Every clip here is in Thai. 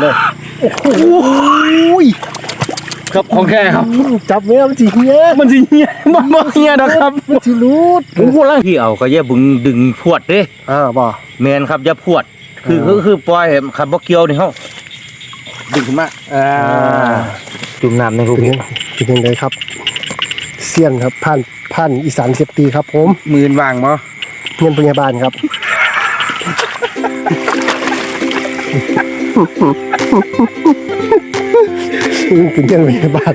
เลยโอ้ยครับของแค่ครับ จับแม่มันสิเฮียมันสิเฮียมันบ่เฮียนะครับมันสิรูดผมพูดแล้วพี่เอาก็อย่าบึงดึงพวดเด้อ่าบ่แมนครับอย่าพวด คืออ๋อคือคือปล่อยให้ขับบ่เกี่ยวนี่เฮาดึงขึ้นมาอ่าจุ่มน้ำในรูเป็นนี้ยังเป็นยังไงครับเซียนครับผ่านผ่านอีสานเซฟตีครับ ผมมือนวางบ่เงินพยาบาลครับ กินเงินพยาบาล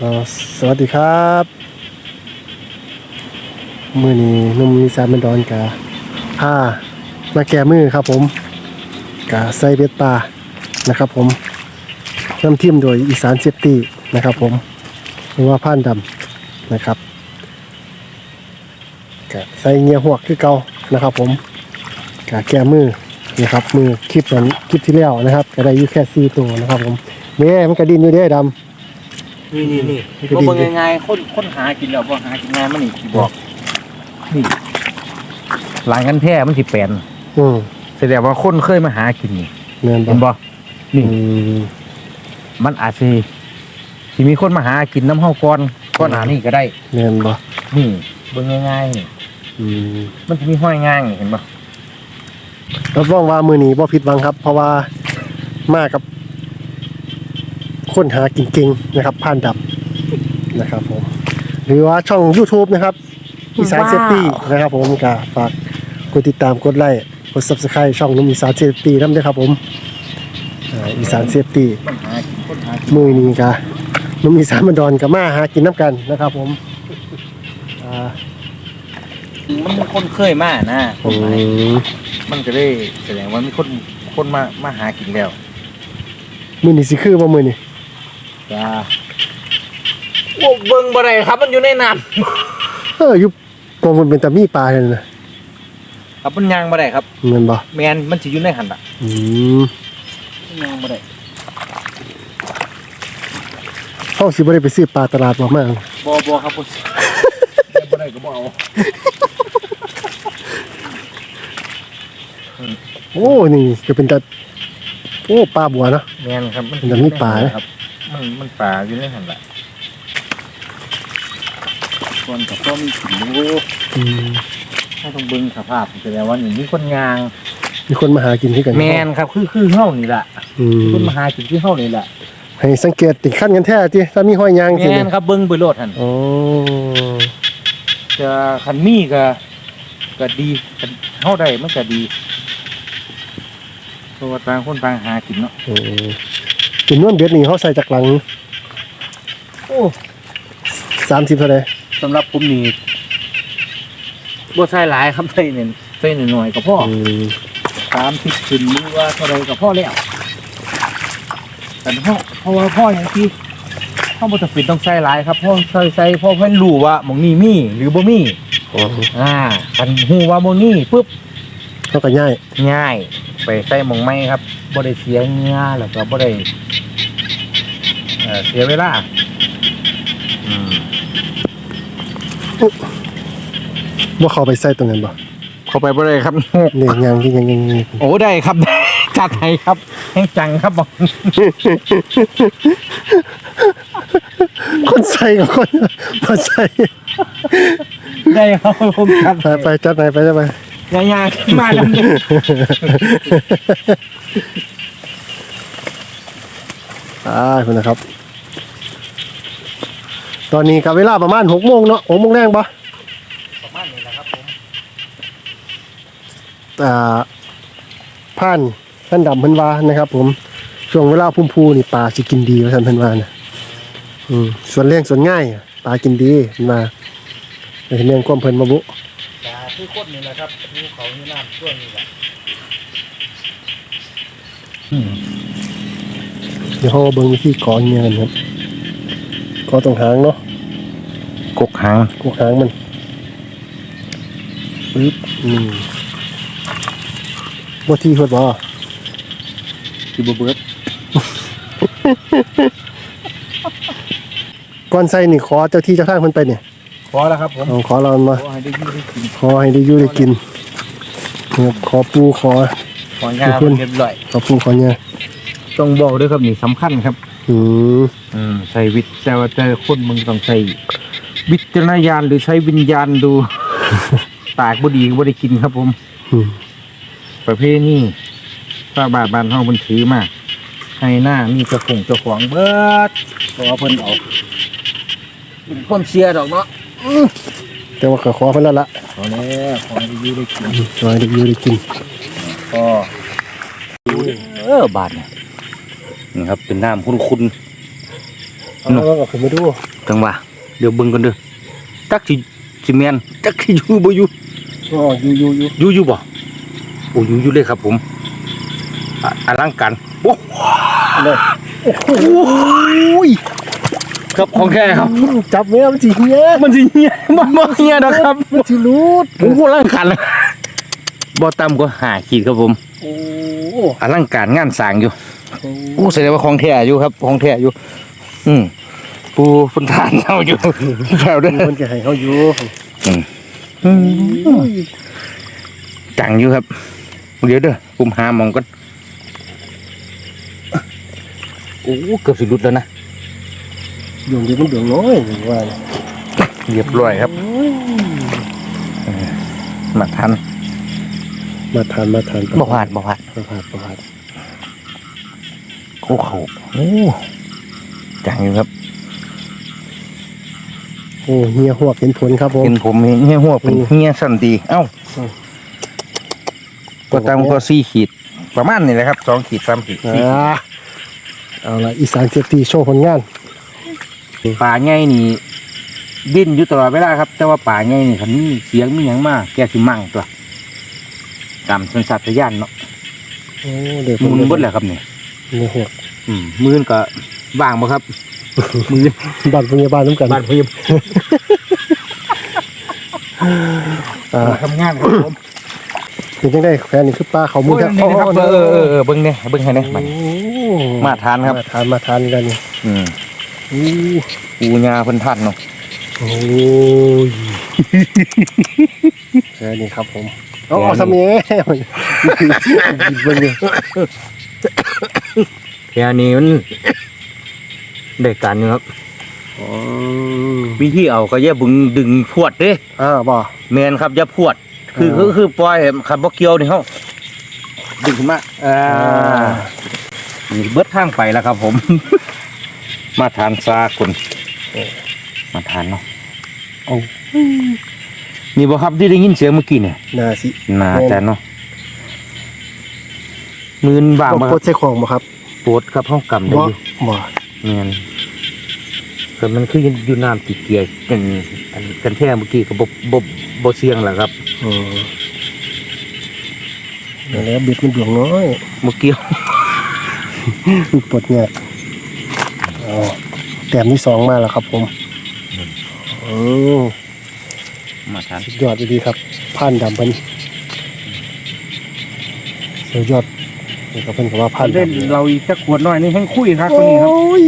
อ่าสวัสดีครับมือนี้นุ่มมีสานบันดอนกาผ้ามาแก้มือครับผมกาใส่เบ็ดปลานะครับผมนำทีมโดยอีสานเซฟตี้นะครับผมหรือว่าผ่านดำนะครับ กะใส่เงียหวกคือเก่านะครับ ผมกะแก้มือนะครับ มือคลิปนั้นคลิปที่แล้วนะครับ ก็ได้อยู่แค่สี่ตัวนะครับ ผมเด้มันกระดินอยู่เด้ดนี่นี่นี่นี่บ่เบิ่งง่ายๆคนคนหากินแล้วบ่หากินง่ายมันนี่สิบอกนี่หลังกันแท้มันสิแปลนำอืมแสดงว่าคนเคยมาหากินนี่เงินเห็นบ่บ่นี่ อืมมันอาจสิสิมีคนมาหากินน้ำเฮาก่อนก่อนหน้านี้ก็ได้เงินบ่นี่เบิ่งง่ายๆนี่อื มมันจะมีห้อยง่างนี่เห็นบ่รับรองว่ามือนี้บ่ผิดหวังครับ เพราะว่ามากับคนหากินเก่งนะครับผ่านดับนะครับผมหรือว่าช่อง YouTube นะครับอีสานเซฟตี้นะครับผมก็ฝากกดติดตามกดไลค์กด Subscribe ช่องนุ่มอีสานเซฟตี้นำด้วยครับผมอ่าอีสานเซฟตี้มันหากินคนหากินมือนี้ก็นุ่มอีสานบันดอนกับมาหากินน้ำกันนะครับผมอ่า มันมีคนเคยมานะผอืมหมายมมันก็ได้แสดงว่ามีคนคนมามาหากินแล้วมือนี้สิคือบ่มือนี้จ้าโอ้เบิ่งบ่ได้ครับ มันอยู่ในน้เอออยู่กองมันเป็นตามีปลาเลยนะำครับมันยางบ่ได้ครับเงินบ่แมนมันสิอยู่ในหันอะอืมมันยางบ่ได้เฮาสิบ่ได้ไปซื้อปลาตลาดบ่มาบ่บ่ครับบ่บ่ได้ก็บ่เอา โอ้นี่ก็เป็นตาโอ้ปลาบัวเนาะ แมนครับมันจะมีปลาครับ มันมันปลาอยู่ในหันละส่วนกับก็มีขิงอยู่อืมถ้าต้องเบิ่งสภาพแสดงว่านี่มีคนยางมีคนมาหากินที่กันแมนครับ คือคือเฮานี่ล่ะอืมคนมาหากินที่เฮานี่ล่ะให้สังเกตติดขั้นกันแท้ที่ถ้ามีห้อยยางแมสินครับเบิ่งไปโลดหั่นอ๋อจะคันมีก็ก็ดีคันเฮาได้มันก็ดี เพราะว่าต่างคนต่างหากินเนาะอืมจำนวนเบ็ดนี่เขาใส่จากหลังโอ้30เท่าใดสำหรับผมนี่บ่ใส่หลายครับใส่เน้นใส่หน่อยๆก็พออืมสามสิบขึ้นหรือว่าเท่าไรก็พอแล้วแต่พ่อเพราะว่าพ่ออย่างที่พ่อบ่จำเป็นต้องใส่หลายครับพ่อใส่ใส่พ่อเพิ่นรู้ว่าหมองนี้มีหรือบ่มีอ๋ออ่าคันฮู้ว่าบ่มีปุ๊บเขาก็ง่ายง่าย ไปใส่หมองไม้ครับบ่ได้เสียเงินแล้วก็บ่ได้เอ่อเสียเวลาอืมบ่เข้าไปใส่ตรงนั้นบ่เข้าไปบ่ได้ครับ เนี่ยยางที่ยังยังยังโอ้ได้ครับ จัดให้ครับแห้งจังครับบอกคนใส่กับคนบ่ใส่ได้ครับผมจัดไปไปจัดไหนไปจัดไป ยายาขึ้นมาแล้วเนี่ยอ่าคุณนะครับ ตอนนี้กับเวลาประมาณ6โมงเนาะ6โมงแรงบ่ประมาณนี้นะครับผมอ่าผ่านท่านดำเพิ่นว่านะครับ ผมช่วงเวลาพุ่มพูนี่ปลาสิกินดีว่าท่านเพิ่นว่านะอืมส่วนเลี้ยงส่วนง่ายปลากินดีเพิ่นว่าเห็นแม่งความเพิ่นบ่บุจา คือคนนี่แหละครับหิวเขาหิวน้ำช่วงนี้แหละเดี๋ยวเฮาเบิ่งวิธีกอเงี้ยกันครับกอตรงหางเนาะกกหางกกหางมันปึ๊บนี่บ่ที่ฮดบ่ที่บเบิดก่อนใส่นี่ขอเจ้าที่เจ้าทางเพิ่นไปเนี่ย พอแล้วครับผมเอาขอเรามาขอให้ได้อยืได้กินขอให้ได้อยู่ได้กินนะครับขอปูขอ ของานขอบคุณ เรียบร้อยขอปูขอเนี่ยต้องบอกด้วยครับนี่สำคัญครับ อืมอืมใส่วิทย์แต่ว่าแต่คนมึงต้องใส่วิจารณญาณหรือใช้วิญญาณดู ตากบ่ดีก็บ่ได้กินครับผม อืมประเภทนี้ป้าบาทบ้านเฮามันถือมาให้หน้ามีเจ้าของเจ้าของเบิดขอเพิ่นเอาเป็นความเสียดอกเนาะ แต่ว่าก็ขอเพิ่นแล้วละขอแล้วขอให้ได้อยู่ได้กินขอให้ได้อยู่ได้กินก็เออบาทเนี่ยนี่ครับเป็นน้ำคุ้นเอาแล้วก็ผมไปดูๆจังหวะเดี๋ยวเบิ่งกันเด้อจักสิสิแม่นจักสิอยู่บ่อยู่อ๋ออยู่อยู่อยู่อยู่อยู่บ่โอ้อยู่อยู่เลยครับผมอะอลังการโอ้เลยโห ครับของแค่ครับ จับแม่มันสิเฮียมันสิเฮียมันบ่เฮียนะครับมันสิรูดโอ้โหอลังการเลยบ่ต่ำกว่าหาขีดครับผมโอ้อลังการงานสร้างอยู่โอ้แสดงว่าของแท้อยู่ครับของแท้อยู่ อืมปูฟุนทานเอาอยู่แถวเด้อมันก็ให้เขาอยู่อืมจังอยู่ครับ เดี๋ยวเด้อผมหาหมองก่อนโอ้เกือบสิหลุดแล้วนะ ดวงดีมันดวงน้อยอย่างว่าเนี่ยเรียบร้อยครับมาทันมาทานมาทานบ่พลาดบ่พลาดมาทานมาทานโอ้เขาโอ้จังอยู่ครับ โอ้เฮียหวกเห็นผลครับผมเห็นผมเฮียหัวเป็นเฮียสันดี เอ้าอืมก็ตามก็สี่ขีด ประมาณนี้แหละครับสองขีดสามขีดสี่ขีดอ่าเอาละอีสานเสียตีโชว์ผลงาน ป่าใหญ่นี่ดิ้นอยู่ตลอดเวลาครับ แต่ว่าป่าใหญ่นี่คันนี้เสียงมีหยังมากแกสิมั่งตัวกรรมสันสัตยานเนาะโอ้เดี๋ยวมือเบิดแหละครับนี่เฮียหวกอืมมือนก็ว่างบ่ครับ มือบ้านพยาบาลน้ำกันบ้านพยาบาลอ่าทำงานครับผมเป็นยังไงแฟนนี่คือป้าเขามืโอ้อยครับนี่นะครับเออเออเออเบิ่งเนี่ยเบิ่งให้เนี่ยบัดนี้โอ้มาทานครับมาทานมาทานกันนี่อืมโอ้ปูญาเพิ่นทันเนาะโอ้ยแค่นี้ครับผมเอาเอาสมีกินเบิ่งเลยแค่นี้มันได้การอยู่ครับอ๋อวิธีเอาก็อย่าบึงดึงพวดเด้อ่าบ่แมนครับอย่าพวด คืออ๋อคือคือปล่อยให้ขับบ่เกี่ยวนี่เฮาดึงขึ้นมาอ่าอ่านี่เบิดทางไปแล้วครับผม มาทานซาคนมาทานเนาะเอานี่บ่ครับที่ได้ยินเสียงเมื่อกี้เนี่ยน่าสิน่าจะเนาะมือนบางบ่บ่คโครัตบรใส่ของบ่ครับปวดครับห้องกำได้บ่อยู่บ่แม่นแต่มันคืออยู่น้ำติเกียร์กันอันกันแท้เมื่อกี้ก็บ่บ่บ่เสียงแหละครับอืมแล้วเบ็ดมันดวงน้อยบ่เกี่ยวมันปวดเนี่ย อ๋อแต้มที่สองมาแล้วครับ ผมโอ้มาทานสุดยอดดีครับผ่านดำเพิ่นสุดยอดนี่ก็เพิ่นก็ว่าผ่านเล่นดำเราอีกสักขวดหน่อยนี่ให้คุยครับคนนี้ครับโอ้ย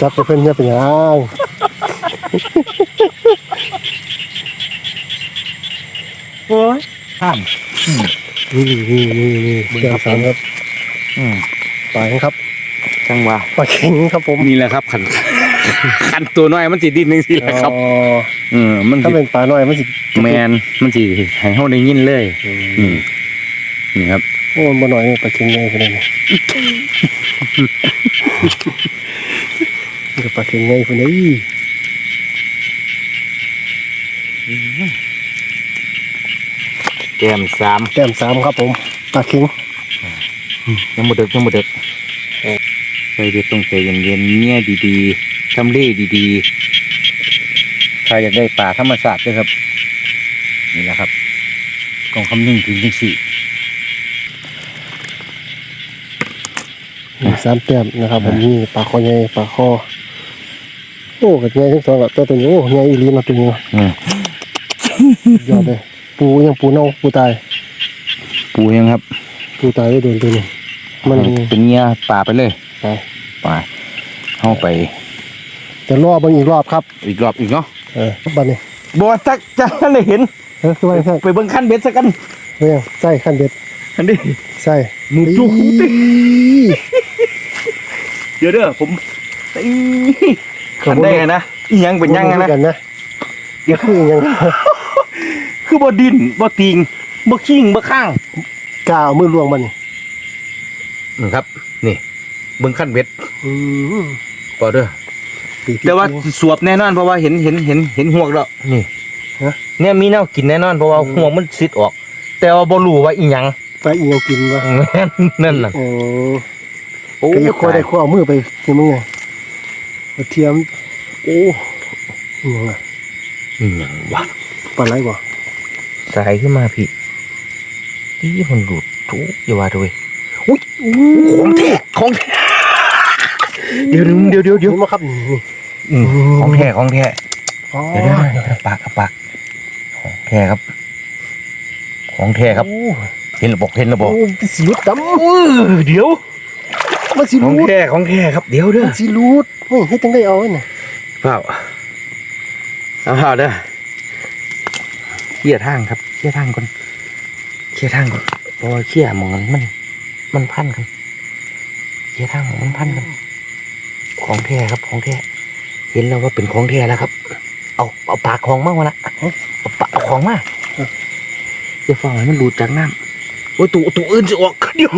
จับไปเพิ่นเนี่ยเป็นหยังโอ้ยท่านนี่นี่นี่นี่แก้วสามครับอืมปลาแข็งครับ จังหวะปลาเข็งครับผมนี่แหละครับขันขันตัวน้อยมันสิดิ้นนึงสิแหละครับอ๋อเออมันถ้าสิเป็นปลาน้อยมันสิแมนมันสิให้เฮาได้ยินเลยอือืมมนี่ครับโอ้มันบ่น้อยนี่ปลาเข็งใหญ่ขนาดนี้นี่ก็ปลาเข็งใหญ่คนนี้แก้มสามแต้มสามครับผมปลาเข็งยังบ่เดึกยังบ่เดึก ใส่เด็ดต้องใจเย็นๆเนี่ยดีๆทำเล่ดีๆ ถ้าอยากได้ป่าธรรมชาติด้วยครับ นี่แหละครับกองคำนึงถึงจังสี่นี่สามแต้มนะครับผมนี่ปลาคอใหญ่ปลาคอโอ้กับใหญ่ทั้งสองละตัวตัวนี้โอ้ใหญ่อีหลีเนาะตัวนี้อืมสุดยอดเลยปูยังปูเน่าปูตาย ปูยังครับ ปูตายได้โดนตัวนี้มันเป็นเงี้ยป่าไปเลย ไปไปเข้าไปจะรอเบิ่งอีกรอบครับ อีกรอบอีกเนาะเออบัดนี้บ่สักจะได้เห็นเออคือว่าใช่ไปเบิ่งขั้นเบ็ดสักกันเรื่องใส่ขั้นเด็ดอันนี้ใส่หมูจุกอีติเดี๋ยวเด้อผมอีขันได้ไงนะอีหยังเป็นยังไงนะกันนะเดี๋ยวคือยังคือบ่ดินบ่ติงบ่ขิงบ่ข้างกล้าเอามือลวงมันนี่นี่ครับ นี่ เบิ่งขั้นเบ็ดอืมพอเด้อปีกแต่ว่าสวบแน่นอนเพราะว่าเห็นเห็นเห็นเห็นห่วงแล้วนี่ฮะเนี่ยมีแนวกินแน่นอนเพราะว่าห่วงมันซิดออก แต่ว่าบ่รู้ว่าอีหยังไปอีกยังกินวะนั่นน่ะโอ้โอ้ก็จะคั่วได้คั่วเอามือไปกินมึงไงกระเทียม โอ้อิหยังอะอีหยังวะปลาไหลบ่สายขึ้นมาพี่นี่มันหลุดทุกอย่าว่าด้วยอุ้ยของแท้ของแท้ เดี๋ยวเดี๋ยวเดี๋ยวเดี๋ยวเห็นบ่ครับนี่นี่อืมของแท้ของแท้อ๋อเดี๋ยวเดี๋ยวเดี๋ยวปากกับปากของแท้ครับ ของแท้ครับโอ้เห็นระบอกเห็นระบอกโอ้มันสิรุดดเดี๋ยวำมันสิของรูดแท้ของแท้ครับเดี๋ยวเด้อมันสิรูดเฮ้ยเฮ็ดจังได้เอาน่ะเปล่าเอาเปล่าเด้อเคลียร์ทางครับเคลียร์ทางก่อนเคลียร์ทางก่อนเพราะว่าเคลียร์หมองมันมันพันกันเคลียร์ทางหมองมันพันกัน ของแท้ครับของแท้เห็นแล้วว่าเป็นของแท้แล้วครับ เอาเอาปากของมากวะละเอาปากเอาของมาจะฟังให้มันหลุดจากน้ำโอ้ยตัวตัวอื่นจะออกเดี๋ยว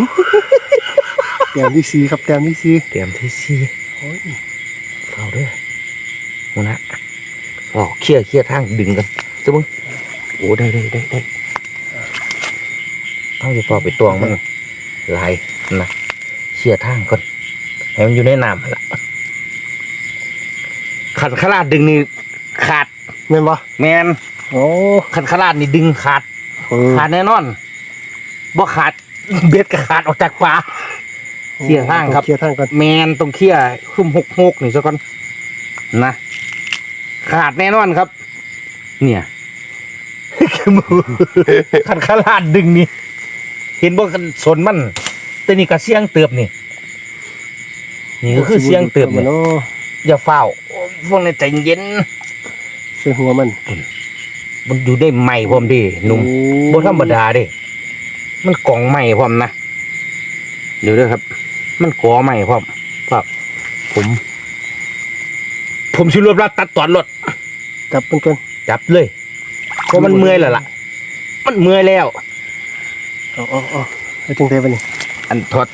แต้มที่สี่ครับแต้มที่สี่เตรียมที่สี่โอ้ยเฝ้าเด้วยหัวหนะอ๋อเคลียร์เคลียร์ทางดึงกันจะมึงโอ้ได้ได้ได้ได้เอาจะเฝ้าไปตวงมันไหลายนะเคลียร์ทางก่อนให้มันอยู่ในน้ำ หั่นละขัดขลาดดึงนี่ขาดแม่นบ่แมนโอ้ขัดขลาดนี่ดึงขาด เออขาดแน่นอนบ่ขาด เบ็ดก็ขาดออกจากปลา เคลียร์ทางครับ เคลียร์ทางก่อนแมนต้องเคลียร์คุ้มหกหกนี่ซะก่อนนะขาดแน่นอนครับ เนี่ย ขัดขลาดดึงนี่เห็นบ่คันสนมันแต่นี่ก็เสียงเติบนี่นี่ก็คือเสียงเติบมันี่นเนาะอย่าเฝ้าว พวกนี้ใจเย็นใส่หัวมันมันอยู่ได้ใหม่พร้อมดิหนุ่มโอ้บ่ธรรมดาเด้มันกล่องใหม่พร้อมนะเดี๋ยวเด้อครับ มันกอใหม่พร้อมครับ ผม ผมสิรวบรัดตัดตอนรถจับมันก่อนจับเลยเพราะมันเมื่อยแล้วล่ะ มันเมื่อยแล้วเอาเอาเอาเอาจังได๋บัดนี้อันถอด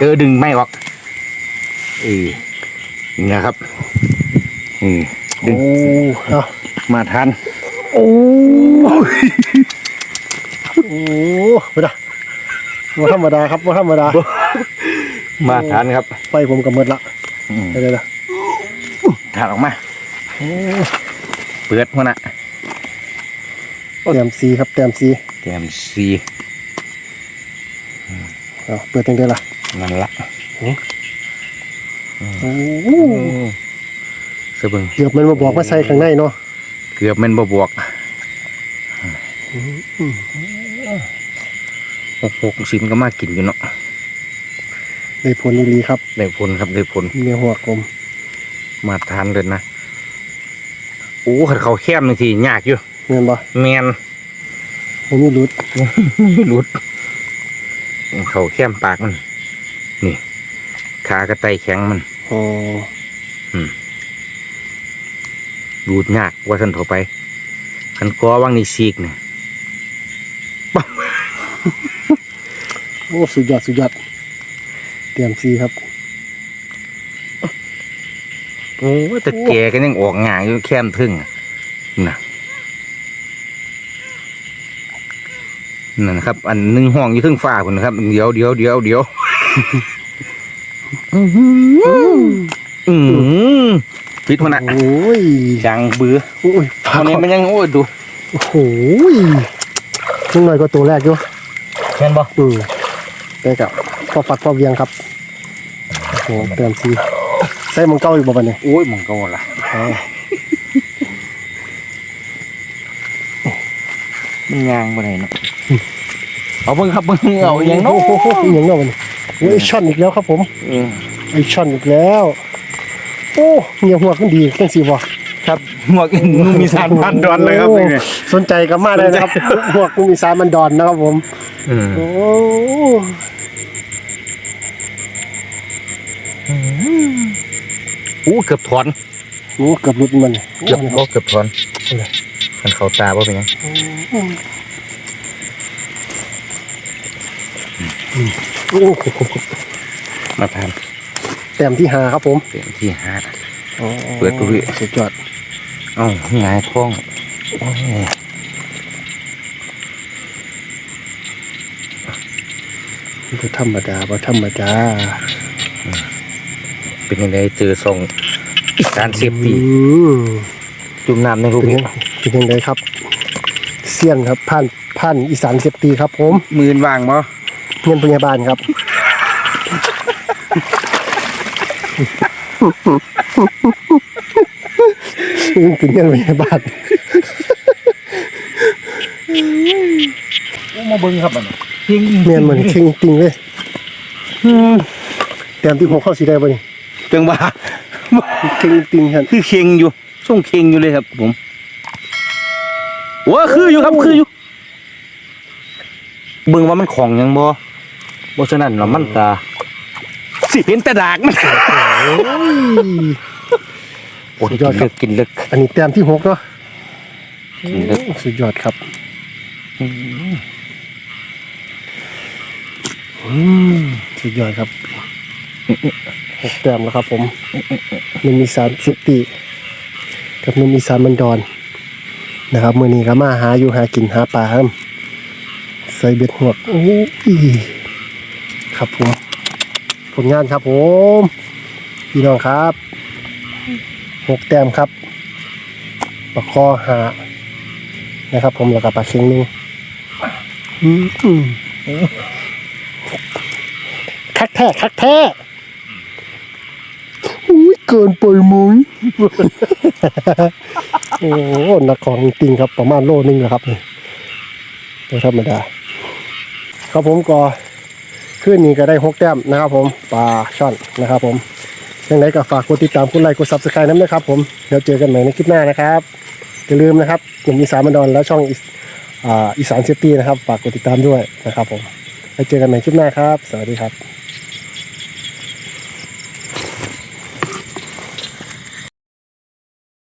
เจอดึงไม่ออกเออนี่นะครับ อืมดึงโอ้เอามาทันโอ้โอ้บ่ได้บ่ธรรมดาครับบ่ธรรมดา มาทันครับไฟผมก็หมดละอืมได้เลยละถาดออกมา โอ้เปิดหัวหนะแต้มสีครับแต้มสีเตรียมซีเอาเปิดจังได๋ล่ะนั่นละโอ้เสือเบิงเกือบมันมาบอกว่าใส่ข้างในเนาะเกือบแม่นบ่บวกหกหกสินก็มากินอยู่เนาะได้ผลดีครับได้ผลครับได้ผลเนื้อหัวกลมมาทานเลยนะโอ้ขัดเขาแคบหนึ่งทียากอยู่แม่นบ่แมนบ่มีหลุดไม่หลุด เขาแคมปากมัน นี่ ขากระไตแข็งมันอ๋อ ดูดยากว่าสันเถาไปขันกอว่างนี่ซีกเนี่ยโอ้สุดยอดสุดยอดแต้มสีครับโอ้แต่แกก็ยังออกง่ายอยู่แคมทึ่งอะน่ะนั่นนะครับ อันหนึ่งห้องอยู่ทึ่งฟ้าคนนะครับ เดี๋ยวเดี๋ยวเดี๋ยวเดี๋ยวอืม ปิดหัวหนะโอ้ยยังเบื่อโอ้ยตอนนี้มันยังโอ้ยดูโอ้โหนึงหน่อยก็ตัวแรกอยู่เห็นบ่อืมได้กับพอฟัดพอเวียงครับโอ้โหแต้มสีใส่มังเก้าอยู่บ่บัดนี้โอ้ยมันก็ละอ๋อมันยางบ่ได้เนาะเอาเบิ่งครับเบิ่งเอาอย่างเนาะโอ้โหอหย่างเนาะบัดนี้โอ้ยไอช่อนอีกแล้วครับผมอืมไอช่อนอีกแล้ว โอ้เงียหัวขึ้นดีจังสิบ่ครับหมวกนุ่มมีสารพันดอนเลยครับนี่ สนใจก็มาได้นะครับพวกกุ้งอีสานมันดอนนะครับผมอืมโอ้อู้เกือบถอนโหเกือบหลุดมันเกือบบ่เกือบถอนมันเข้าตาบ่เป็นหยังโอ้โหมาทาน แต้มที่หาครับผมเต็มที่หาเปิดดูดิ สุดยอดเอ้าหงายท้องโอ้ยบ่ธรรมดาบ่ธรรมดาเป็นยังไงเจอทรงการเสียบตีอืมจุ่มน้ำในรูปเป็นนี้ยังเป็นยังไงครับเซียนครับผ่านผ่านอีสานเสียบตีครับผม มือนวางบ่เงินพยาบาลครับ เป็นเงินพยาบาลมาเบิ่งครับมันเพียงเมียนเหมือนเข่งติงเลยแต้มที่หกเข้าสีได้ป่ะนี่จังว่าเข่งติงครับคือเค็งอยู่ส่งเค็งอยู่เลยครับ ผมว้าคืออยู่ครับคืออยู่เบิ่งว่ามันของหยังบ่บ่ฉะนั้นเนาะมันตา สิเห็นแต่ดากมันโอ้ยกินลึกกินลึก อันนี้แต้มที่หกเนาะกินลึกสุดยอดครับอืมสุดยอดครับหกแต้มแล้วครับ ผมมันมีสารสิบตีกับมันมีสารมันดอน นะครับมือนี้ก็มาหาอยู่หากินหาปลาครับใส่เบ็ดหัวกโอ้ยครับผม ผลงานครับผมพี่น้องครับหกแต้มครับปลาคอหานะครับ ผมแล้วก็ปลาเค็งหนึงคักแท้คักแท้อุ้ยเกินไปมั้ยโอ้นักของจริงครับประมาณโลนึงนะครับนี่ธรรมดาครับผมก็ ขึ้นนี้ก็ได้หกแต้มนะครับผมปลาช่อนนะครับผมยังไงก็ฝากกดติดตามกดไลค์กดซับสไครต์น้ำนะครับผมเดี๋ยวเจอกันใหม่ในคลิปหน้านะครับอย่าลืมนะครับกลุ่มอีสานมันดอนและช่องอีสานเซฟตี้นะครับฝากกดติดตามด้วยนะครับผมไว้เจอกันใหม่คลิปหน้าครับ สวัสดีครับ